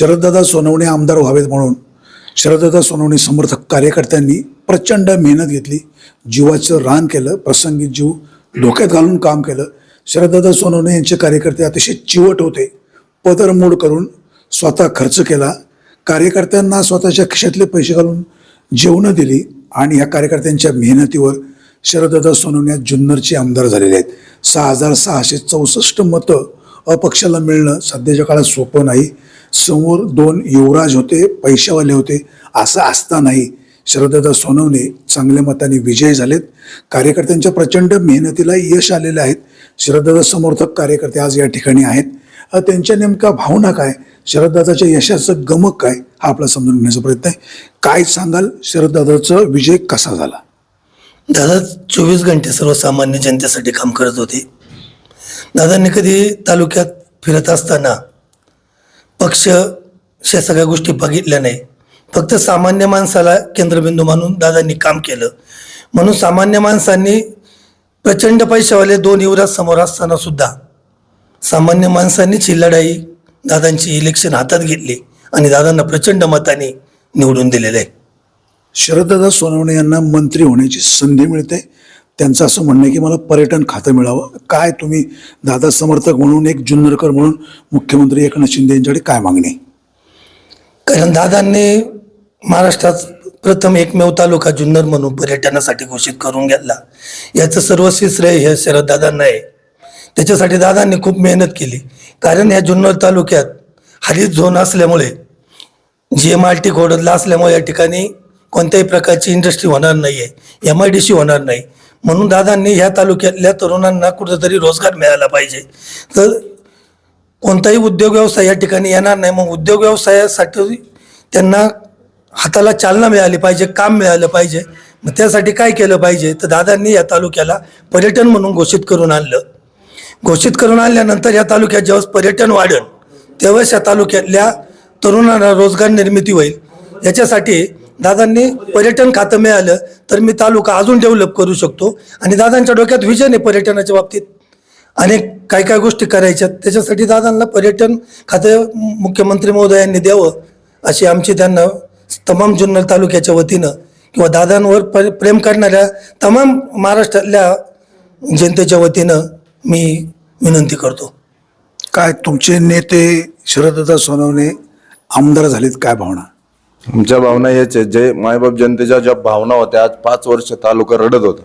शरददादा सोनवणे आमदार व्हावेत म्हणून शरददादा सोनवणे समर्थक कार्यकर्त्यांनी प्रचंड मेहनत घेतली. जीवाचं रान केलं प्रसंगी जीव धोक्यात घालून काम केलं. शरददादा सोनवणे यांचे कार्यकर्ते अतिशय चिवट होते. पदरमोड करून स्वतः खर्च केला. कार्यकर्त्यांना स्वतःच्या खिशातले पैसे घालून जेवणं दिली आणि या कार्यकर्त्यांच्या मेहनतीवर शरददादा सोनवणे जुन्नरचे आमदार झालेले आहेत. सहा हजार सहाशे चौसष्ट मतं अपक्षाला मिळणं सध्याच्या काळात सोपं नाही. समोर दोन युवराज होते पैशावाले होते असं असतानाही शरददादा सोनवणे चांगल्या मताने विजयी झालेत. कार्यकर्त्यांच्या प्रचंड मेहनतीला यश आलेले आहेत शरददादा समर्थक कार्यकर्ते आज या ठिकाणी आहेत. त्यांच्या नेमका भावना काय? शरददादाच्या यशाचं गमक काय? हा आपला समजून घेण्याचा प्रयत्न आहे. काय सांगाल? शरददादाचा विजय कसा झाला? दादा चोवीस घंटे सर्वसामान्य जनतेसाठी काम करत होते. दादांनी कधी तालुक्यात फिरत असताना पक्ष अशा सगळ्या गोष्टी बघितल्या नाही. फक्त सामान्य माणसाला केंद्रबिंदू मानून दादांनी काम केलं. म्हणून सामान्य माणसांनी प्रचंड पैशावाले दोन युवराज समोर असताना सुद्धा सामान्य माणसांनीच ही लढाई दादांची इलेक्शन हातात घेतली आणि दादांना प्रचंड मताने निवडून दिलेलं आहे. शरददादा सोनवणे यांना मंत्री होण्याची संधी मिळते. त्यांचं असं म्हणणं आहे की मला पर्यटन खातं मिळावं. काय तुम्ही दादा समर्थक म्हणून एक जुन्नरकर म्हणून मुख्यमंत्री एकनाथ शिंदे यांच्याकडे काय मागणी? कारण दादांनी महाराष्ट्रात प्रथम एकमेव तालुका जुन्नर म्हणून पर्यटनासाठी घोषित करून घेतला. याचं सर्वस्वी श्रेय हे शरद दादांना आहे. त्याच्यासाठी दादांनी खूप मेहनत केली. कारण या जुन्नर तालुक्यात हरित झोन असल्यामुळे जी एम आर टी खोडदला असल्यामुळे या ठिकाणी कोणत्याही प्रकारची इंडस्ट्री होणार नाही आहे एम आय डी सी होणार नाही. म्हणून दादांनी ह्या तालुक्यातल्या तरुणांना कुठंतरी रोजगार मिळाला पाहिजे. तर कोणताही उद्योग व्यवसाय या ठिकाणी येणार नाही. मग उद्योग व्यवसायासाठी त्यांना हाताला चालना मिळाली पाहिजे काम मिळालं पाहिजे. मग त्यासाठी काय केलं पाहिजे? तर दादांनी या तालुक्याला पर्यटन म्हणून घोषित करून आणलं. घोषित करून आणल्यानंतर या तालुक्यात जेव्हा पर्यटन वाढेल तेव्हाच या तालुक्यातल्या तरुणांना रोजगार निर्मिती होईल. याच्यासाठी दादांनी पर्यटन खातं मिळालं तर मी तालुका अजून डेव्हलप करू शकतो. आणि दादांच्या डोक्यात विजन आहे पर्यटनाच्या बाबतीत. अनेक काय काय गोष्टी करायच्या. त्याच्यासाठी दादांना पर्यटन खातं मुख्यमंत्री महोदयांनी द्यावं अशी आमची त्यांना तमाम जुन्नर तालुक्याच्या वतीनं किंवा दादांवर पर- प्रेम करणाऱ्या तमाम महाराष्ट्रातल्या जनतेच्या वतीनं मी विनंती करतो. काय तुमचे नेते शरददा सोनवणे आमदार झालेत काय भावना? आमच्या भावना हेच आहे जे मायबाप जनतेच्या ज्या भावना होत्या आज पाच वर्ष तालुका रडत होता.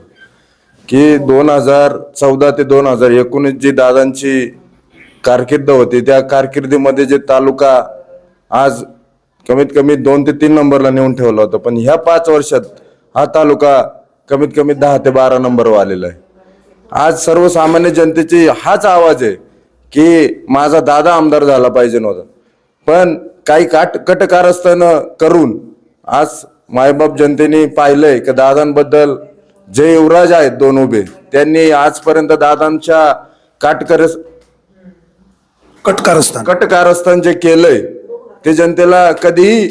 की दोन हजार चौदा ते दोन हजार एकोणीस जी दादांची कारकिर्द होती त्या कारकिर्दीमध्ये जे तालुका आज कमीत कमी दोन ते तीन नंबरला नेऊन ठेवला होता. पण ह्या पाच वर्षात हा तालुका कमीत कमी दहा ते बारा नंबरवर आलेला आहे. आज सर्वसामान्य जनतेची हाच आवाज आहे की माझा दादा आमदार झाला पाहिजे नव्हता. पण काही काट कटकारस्थानं करून आज मायबाप जनतेने पाहिलंय की दादांबद्दल जे युवराज आहेत दोन उभे त्यांनी आजपर्यंत दादांच्या काटकर कटकारस्थान. कटकारस्थान जे केलंय ते जनतेला कधीही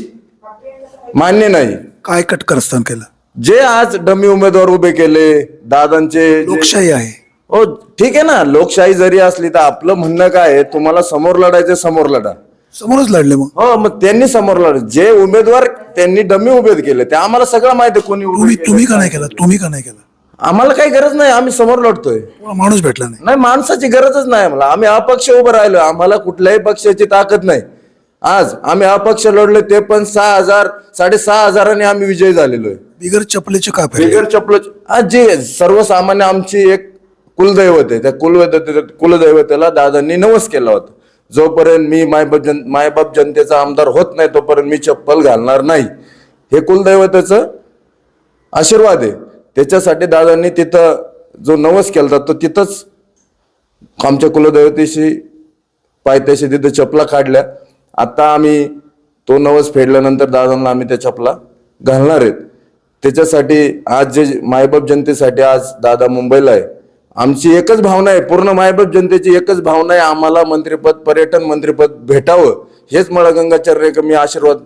मान्य नाही. काय कटकारस्थान केलं? जे आज डमी उमेदवार उभे केले दादांचे लोकशाही आहे. हो ठीक आहे ना लोकशाही जरी असली तर आपलं म्हणणं काय आहे? तुम्हाला समोर लढायचं समोर लढा. समोरच लढले मग. हो मग त्यांनी समोर लढ जे उमेदवार त्यांनी डमी उभे केले ते आम्हाला सगळं माहिती आहे कोणी उभे तुम्ही केले. तुम्ही का नाही केलं? तुम्ही का नाही केलं? आम्हाला काही गरज नाही आम्ही समोर लढतोय. तुम्हाला माणूस भेटला नाही. नाही माणसाची गरजच नाही आम्हाला. आम्ही अपक्ष उभं राहिलो आम्हाला कुठल्याही पक्षाची ताकद नाही. आज आम्ही अपक्ष लढलो ते पण सहा हजार साडेसहा हजारांनी आम्ही विजयी झालेलो आहे. बिगर चपलेचे का बिगर चपल आज जे सर्वसामान्य आमची एक कुलदैवत आहे त्या कुलदैवत कुलदैवतेला दादांनी नवस केला होता. जोपर्यंत मी मायबाप जन मायबाप जनतेचा आमदार होत नाही तोपर्यंत मी चप्पल घालणार नाही. हे कुलदैवताचं आशीर्वाद आहे. त्याच्यासाठी दादांनी तिथं जो नवस केला तो तिथंच आमच्या कुलदैवतेशी पायथ्याशी तिथं चपला काढल्या. आता आम्ही तो नवस फेडल्यानंतर दादांना आम्ही त्या चपला घालणार आहेत. त्याच्यासाठी आज जे मायबाप जनतेसाठी आज दादा मुंबईला आहे आमची एकच भावना आहे पूर्ण मायबाप जनतेची एकच भावना आहे आम्हाला मंत्रिपद पर्यटन मंत्रिपद भेटावं हेच मला गंगाचार्य मी आशीर्वाद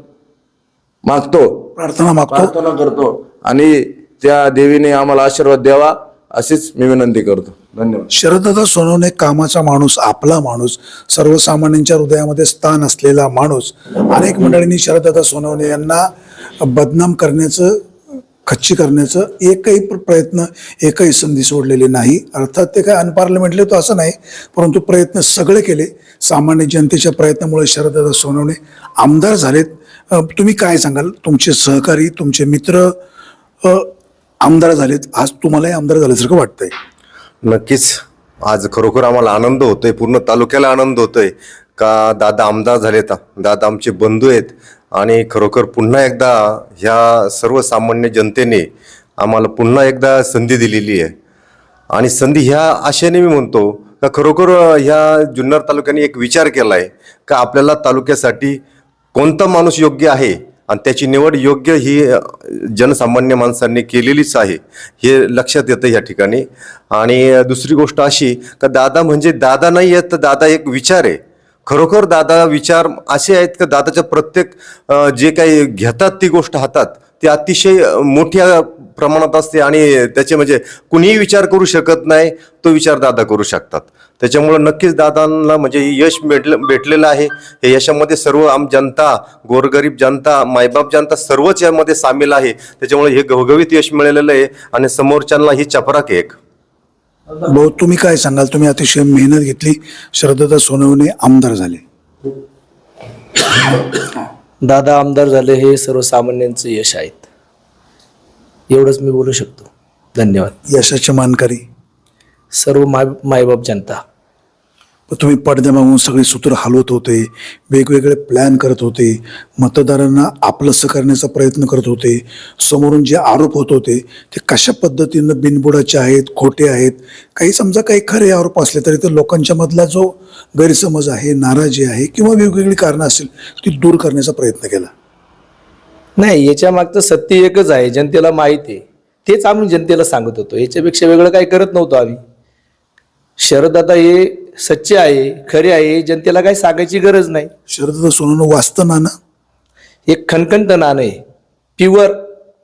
मागतो. प्रार्थना मागतो. प्रार्थना करतो. आणि त्या देवीने आम्हाला आशीर्वाद द्यावा अशीच मी विनंती करतो. धन्यवाद. शरददादा सोनवणे कामाचा माणूस आपला माणूस सर्वसामान्यांच्या हृदयामध्ये स्थान असलेला माणूस अनेक मंडळींनी शरददादा सोनवणे यांना बदनाम करण्याचं खच्ची करण्याचं एकही प्रयत्न एकही संधी सोडलेली नाही. अर्थात ते काय अनपार्लमेंटले तो असं नाही परंतु प्रयत्न सगळे केले. सामान्य जनतेच्या प्रयत्नामुळे शरददादा सोनवणे आमदार झालेत. तुम्ही काय सांगाल? तुमचे सहकारी तुमचे मित्र आमदार झालेत. आज तुम्हालाही आमदार झाल्यासारखं वाटतंय. नक्कीच. आज खरोखर आम्हाला आनंद होतोय पूर्ण तालुक्याला आनंद होतोय. का दादा आमदार झालेत दादा आमचे बंधू आहेत आणि खरोखर पुन्हा एकदा ह्या सर्वसामान्य जनतेने आम्हाला पुन्हा एकदा संधी दिलेली आहे. आणि संधी ह्या आशेने मी म्हणतो का खरोखर ह्या जुन्नर तालुक्याने एक विचार केला आहे का आपल्याला तालुक्यासाठी कोणता माणूस योग्य आहे आणि त्याची निवड योग्य ही जनसामान्य माणसांनी केलेलीच आहे हे लक्षात येतं या ठिकाणी. आणि दुसरी गोष्ट अशी का दादा म्हणजे दादा नाही आहेत तर दादा एक विचार आहे. खरोखर दादा विचार असे आहेत का दादाच्या प्रत्येक जे काही घेतात ती गोष्ट हातात ती अतिशय मोठ्या प्रमाणात असते आणि त्याचे म्हणजे कुणीही विचार करू शकत नाही तो विचार दादा करू शकतात. त्याच्यामुळं नक्कीच दादांना म्हणजे यश भेटलं भेटलेलं आहे. हे यशामध्ये सर्व आम जनता गोरगरीब जनता मायबाप जनता सर्वच यामध्ये सामील आहे. त्याच्यामुळे हे घवघवीत यश मिळालेलं आहे आणि समोरच्यांना ही चपराक एक. भाऊ तुम्ही काय सांगाल? तुम्ही अतिशय मेहनत घेतली. शरदत्ता सोनवणे आमदार झाले. दादा आमदार झाले हे सर्वसामान्यांचं यश आहेत. एवढंच मी बोलू शकतो. धन्यवाद. यशाचे मानकरी. सर्व माय मायबाप जनता. तुम्ही पडद्यामागून सगळे सूत्र हलवत होते वेगवेगळे प्लॅन करत होते मतदारांना आपलंसं करण्याचा प्रयत्न करत होते समोरून जे आरोप होत होते ते कशा पद्धतीनं बिनबुडाचे आहेत खोटे आहेत काही समजा काही खरे आरोप असले तरी ते लोकांच्या मधला जो गैरसमज आहे नाराजी आहे किंवा वेगवेगळी कारणं असेल ती दूर करण्याचा प्रयत्न केला. नाही याच्या मागचं सत्य एकच आहे जनतेला माहिती आहे. तेच आम्ही जनतेला सांगत होतो. याच्यापेक्षा वेगळं काही करत नव्हतो आम्ही. शरददादा हे सच्चे आहे खरे आहे जनतेला काही सांगायची गरज नाही. शरदत्ता सोनवणे वाचतं नाणं. एक खणखणत नाणं आहे. प्युअर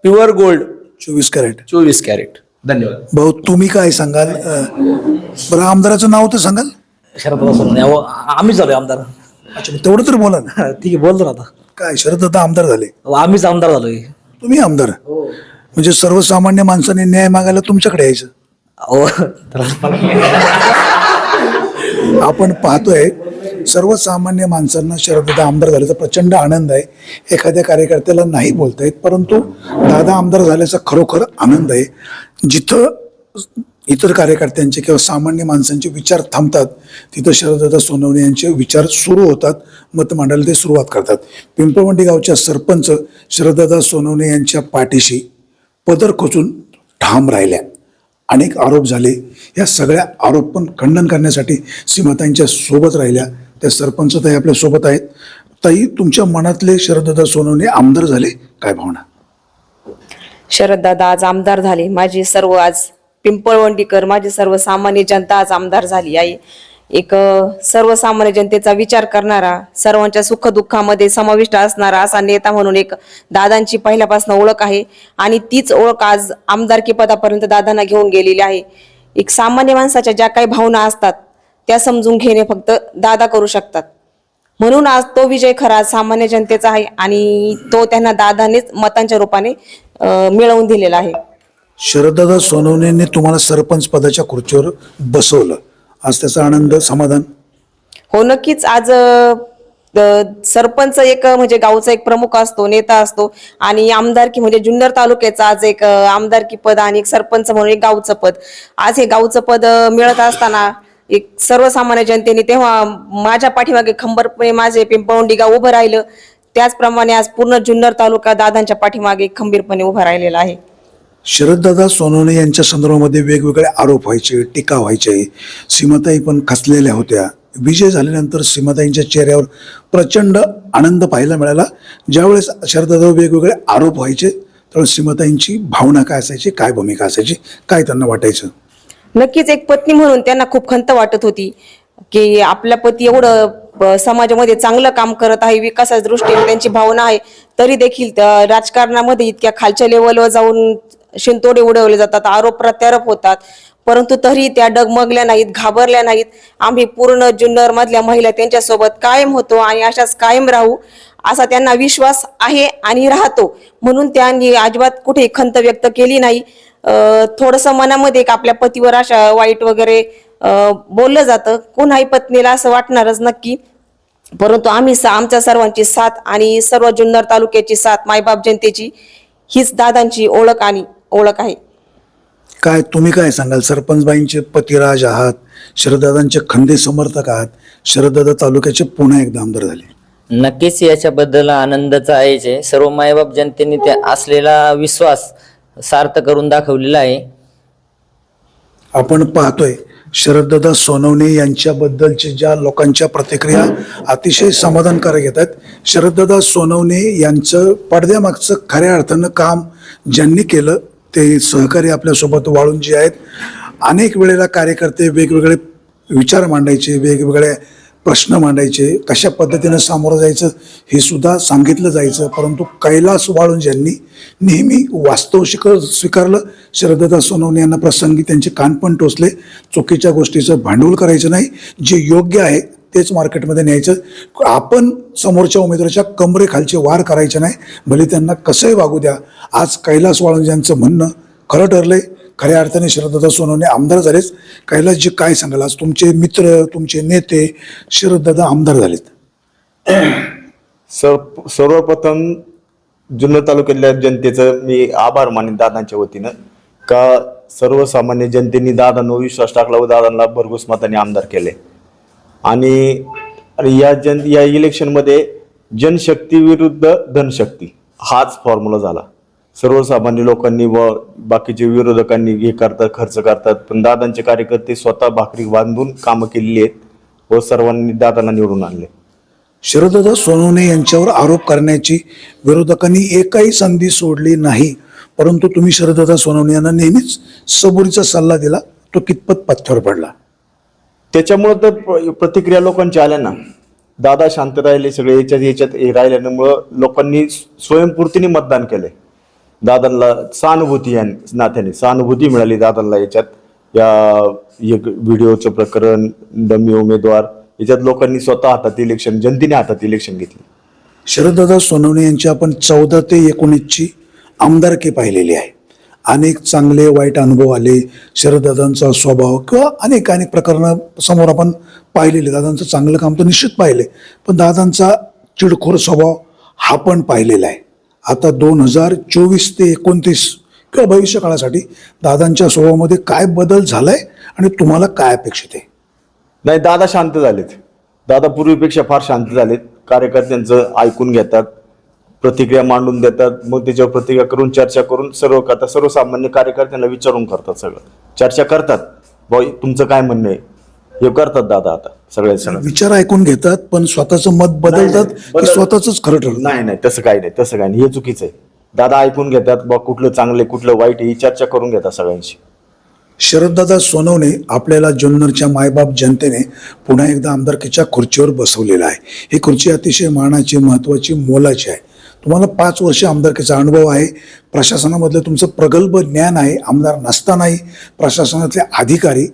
प्युअर गोल्ड चोवीस कॅरेट. चोवीस कॅरेट. धन्यवाद. भाऊ तुम्ही काय सांगाल? अं, बरं आमदाराचं नाव तर सांगाल? शरद सोनवणे. अहो, आम्हीच झालोय आमदार. अच्छा मग तेवढं तर बोला ना. ठीक आहे बोलतो ना आता. काय शरदत्ता आमदार झाले? अहो, आम्हीच आमदार झालोय. तुम्ही आमदार? म्हणजे सर्वसामान्य माणसाने न्याय मागायला तुमच्याकडे यायचं. अहो त्याला- आपण पाहतोय सर्वसामान्य माणसांना शरददा आमदार झाल्याचा प्रचंड आनंद आहे. एखाद्या कार्यकर्त्याला नाही बोलता येत परंतु दादा आमदार झाल्याचा खरोखर आनंद आहे. जिथं इतर कार्यकर्त्यांचे किंवा सामान्य माणसांचे विचार थांबतात तिथं शरददा सोनवणे यांचे विचार सुरू होतात मत मांडायला ते सुरुवात करतात. पिंपळवंडी गावच्या सरपंच शरददा सोनवणे यांच्या पाठीशी पदर खोचून ठाम राहिल्या. अनेक आरोप झाले. या सगळ्या आरोप पण खंडन करण्यासाठी सीमाताईंच्या सोबत राहिल्या. त्या सरपंच ताई आपल्यासोबत आहेत. ताई तुमच्या मनातले शरदत्ता सोनवणे आमदार झाले. काय भावना? शरददादा आज आमदार झाले. माझी सर्व आज पिंपळवंडीकर माझी सर्वसामान्य जनता आज आमदार झाली. आहे एक सर्वसामान्य जनतेचा विचार करणारा सर्वांच्या सुखदुःखामध्ये समाविष्ट असणारा असा नेता म्हणून एक दादांची पहिल्यापासून ओळख आहे. आणि तीच ओळख आज आमदारकी पदापर्यंत दादांना घेऊन गेलेली आहे. एक सामान्य माणसाच्या ज्या काही भावना असतात त्या समजून घेणे फक्त दादा करू शकतात. म्हणून आज तो विजय खरा सामान्य जनतेचा आहे आणि तो त्यांना दादानेच मतांच्या रूपाने मिळवून दिलेला आहे. शरददादा सोनवणेंनी तुम्हाला सरपंच पदाच्या खुर्चीवर बसवलं. आज त्याचा आनंद समाधान. हो नक्कीच. आज सरपंच एक म्हणजे गावचा एक प्रमुख असतो नेता असतो आणि आमदारकी म्हणजे जुन्नर तालुक्याचा आज एक आमदारकी पद आणि एक सरपंच म्हणून एक गावचं पद. आज हे गावचं पद मिळत असताना एक सर्वसामान्य जनतेने तेव्हा माझ्या पाठीमागे खंबरपणे म्हणजे माझे पिंपळवंडी गाव उभं राहिलं. त्याचप्रमाणे आज पूर्ण जुन्नर तालुका दादांच्या पाठीमागे खंबीरपणे उभा राहिलेला आहे. शरददादा सोनवणे यांच्या संदर्भामध्ये वेगवेगळे आरोप व्हायचे टीका व्हायचे. सीमाताई पण खचलेल्या होत्या. विजय झाल्यानंतर सीमाताईंच्या चेहऱ्यावर प्रचंड आनंद पाहायला मिळाला. ज्यावेळेस शरददादा वेगवेगळे आरोप व्हायचे त्यावेळेस सीमाताईंची भावना काय असायची काय भूमिका असायची काय त्यांना वाटायचं? नक्कीच एक पत्नी म्हणून त्यांना खूप खंत वाटत होती की आपला पती एवढं समाजामध्ये चांगलं काम करत आहे विकासाच्या दृष्टीने त्यांची भावना आहे तरी देखील त्या राजकारणामध्ये इतक्या खालच्या लेवलवर जाऊन शिंतोडे उडवले जातात आरोप प्रत्यारोप होतात. परंतु तरी त्या डगमगल्या नाहीत घाबरल्या नाहीत. आम्ही पूर्ण जुन्नर मधल्या महिला त्यांच्यासोबत कायम होतो आणि अशाच कायम राहू असा त्यांना विश्वास आहे आणि राहतो. म्हणून त्यांनी अजिबात कुठे खंत व्यक्त केली नाही. थोडस मनामध्ये एक आपल्या पतीवर अशा वाईट वगैरे बोललं जातं. कोणाही पत्नीला असं वाटणारच नक्की. परंतु आम्ही आमच्या सर्वांची साथ आणि सर्व जुन्नर तालुक्याची साथ मायबाप जनतेची हीच दादांची ओळख आणि ओळख आहे. काय तुम्ही काय सांगाल? सरपंचबाईंचे पतिराज आहात शरददादांचे खंदे समर्थक आहात शरददादा तालुक्याचे पुन्हा एकदा आमदार झाले. नक्कीच याच्याबद्दल आनंदाचं आहेच आहे सर्व मायबाप जनतेने त्या असलेला विश्वास सार्थ करून दाखवलेला आहे. आपण पाहतोय शरददादा सोनवणे यांच्याबद्दलच्या ज्या लोकांच्या प्रतिक्रिया अतिशय समाधानकारक येतात शरददादा सोनवणे यांचं पडद्यामागचं खऱ्या अर्थानं काम ज्यांनी केलं ते सहकारी आपल्यासोबत वाळून जे आहेत अनेक वेळेला कार्यकर्ते वेगवेगळे विचार मांडायचे वेगवेगळे प्रश्न मांडायचे. कशा पद्धतीनं सामोरं जायचं हे सुद्धा सांगितलं जायचं. परंतु कैलास वाळून ज्यांनी नेहमी वास्तव शिक स्वीकारलं. शरदत्ता सोनवणे यांना प्रसंगी त्यांचे कान पण टोचले. चुकीच्या गोष्टीचं भांडवल करायचं नाही. जे योग्य आहे तेच मार्केटमध्ये न्यायचं. आपण समोरच्या उमेदवाराच्या कमरेखालचे वार करायचे नाही. भले त्यांना कसंही वागू द्या. आज कैलास वाळून यांचं म्हणणं खरं ठरलंय. खऱ्या अर्थाने शरददा सोनवणे आमदार झालेच कैलासजी काय सांगाल? आज तुमचे मित्र तुमचे नेते शरददादा आमदार झालेत. सर सर्वप्रथम जुन्नर तालुक्यातल्या जनतेचं मी आभार मानेन दादांच्या वतीनं. का सर्वसामान्य जनतेने दादांवर विश्वास टाकला व दादांना भरघोस मताने आमदार केले. आणि या जन या इलेक्शनमध्ये जनशक्ती विरुद्ध धनशक्ती. हाच फॉर्म्युला झाला. सर्वसामान्य लोकांनी व बाकीचे विरोधकांनी हे करतात खर्च करतात. पण दादांचे कार्यकर्ते स्वतः भाकरी बांधून कामं केलेली आहेत व सर्वांनी दादांना निवडून आणले. शरददादा सोनवणे यांच्यावर आरोप करण्याची विरोधकांनी एकही संधी सोडली नाही. परंतु तुम्ही शरददादा सोनवणे यांना नेहमीच सबुरीचा सल्ला दिला तो कितपत पथ्यावर पडला? त्याच्यामुळं तर प्रतिक्रिया लोकांच्या आल्या ना. दादा शांत राहिले सगळे याच्यात याच्यात हे राहिल्यामुळं लोकांनी स्वयंपूर्तीने मतदान केलंय. दादांना सहानुभूती नात्याने सहानुभूती मिळाली दादांना याच्यात. या एक व्हिडिओचं प्रकरण डमी उमेदवार याच्यात लोकांनी स्वतः हातात इलेक्शन जनतेने हातात इलेक्शन घेतले. शरददादा सोनवणे यांची आपण चौदा ते एकोणीसची आमदारकी पाहिलेली आहे. अनेक चांगले वाईट अनुभव आले. शरददादांचा स्वभाव किंवा अनेक अनेक प्रकरणं समोर आपण पाहिलेले. दादांचं चांगलं काम तर निश्चित पाहिले. पण दादांचा चिडखोर स्वभाव हा पण पाहिलेला आहे. आता दोन हजार चोवीस ते एकोणतीस किंवा भविष्य काळासाठी दादांच्या स्वभावामध्ये काय बदल झालाय आणि तुम्हाला काय अपेक्षित आहे? नाही दादा शांत झालेत. दादा पूर्वीपेक्षा फार शांत झालेत. कार्यकर्त्यांचं ऐकून घेतात. प्रतिक्रिया मांडून देतात. मग त्याच्यावर प्रतिक्रिया करून चर्चा करून सर्व करतात. सर्वसामान्य कार्यकर्त्यांना विचारून करतात सगळं. चर्चा करतात. भाऊ तुमचं काय म्हणणं आहे? हे करतात दादा आता सगळे सगळं विचार ऐकून घेतात पण स्वतःचं मत बदलतात स्वतःच खरं ठरतं. नाही नाही. तसं काही नाही. तसं काही नाही. हे चुकीचं आहे. दादा ऐकून घेतात. बा कुठलं चांगलं कुठलं वाईट ही चर्चा करून घेतात सगळ्यांशी. शरददादा सोनवणे आपल्याला जुन्नरच्या मायबाप जनतेने पुन्हा एकदा आमदारकीच्या खुर्चीवर बसवलेलं आहे. ही खुर्ची अतिशय मानाची महत्त्वाची मोलाची आहे. तुम्हाला पाच वर्ष आमदारकीचा अनुभव आहे. प्रशासनामधलं तुमचं प्रगल्भ ज्ञान आहे. आमदार नसतानाही प्रशासनातले अधिकारी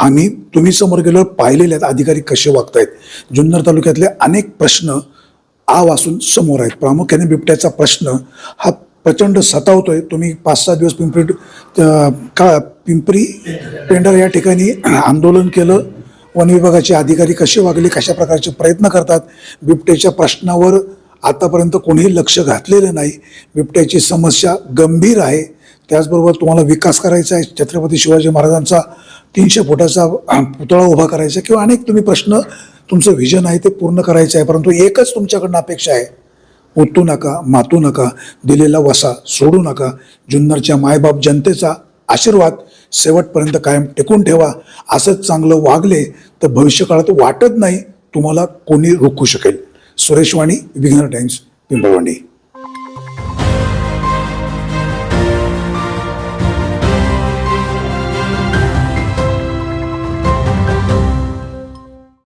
आम्ही तुम्ही समोर गेल्यावर पाहिलेले आहेत अधिकारी कसे वागतायत. जुन्नर तालुक्यातले अनेक प्रश्न आ वासून समोर आहेत. प्रामुख्याने बिबट्याचा प्रश्न हा प्रचंड सतावतोय. तुम्ही पाच सहा दिवस पिंपरी का पिंपरी पेंडर या ठिकाणी आंदोलन केलं. वन विभागाचे अधिकारी कसे वागले कशा प्रकारचे प्रयत्न करतात बिबट्याच्या प्रश्नावर आतापर्यंत कोणीही लक्ष घातलेलं नाही. बिबट्याची समस्या गंभीर आहे. त्याचबरोबर तुम्हाला विकास करायचा आहे. छत्रपती शिवाजी महाराजांचा तीनशे फुटाचा पुतळा उभा करायचा किंवा अनेक तुम्ही प्रश्न तुमचं व्हिजन आहे ते पूर्ण करायचं आहे. परंतु एकच तुमच्याकडनं अपेक्षा आहे. ओतू नका मातू नका दिलेला वसा सोडू नका. जुन्नरच्या मायबाप जनतेचा आशीर्वाद शेवटपर्यंत कायम टिकून ठेवा. असंच चांगलं वागले तर भविष्यकाळात वाटत नाही तुम्हाला कोणी रोखू शकेल. సురేష్ వాణి విఘ్న టైమ్స్ పింపవండి.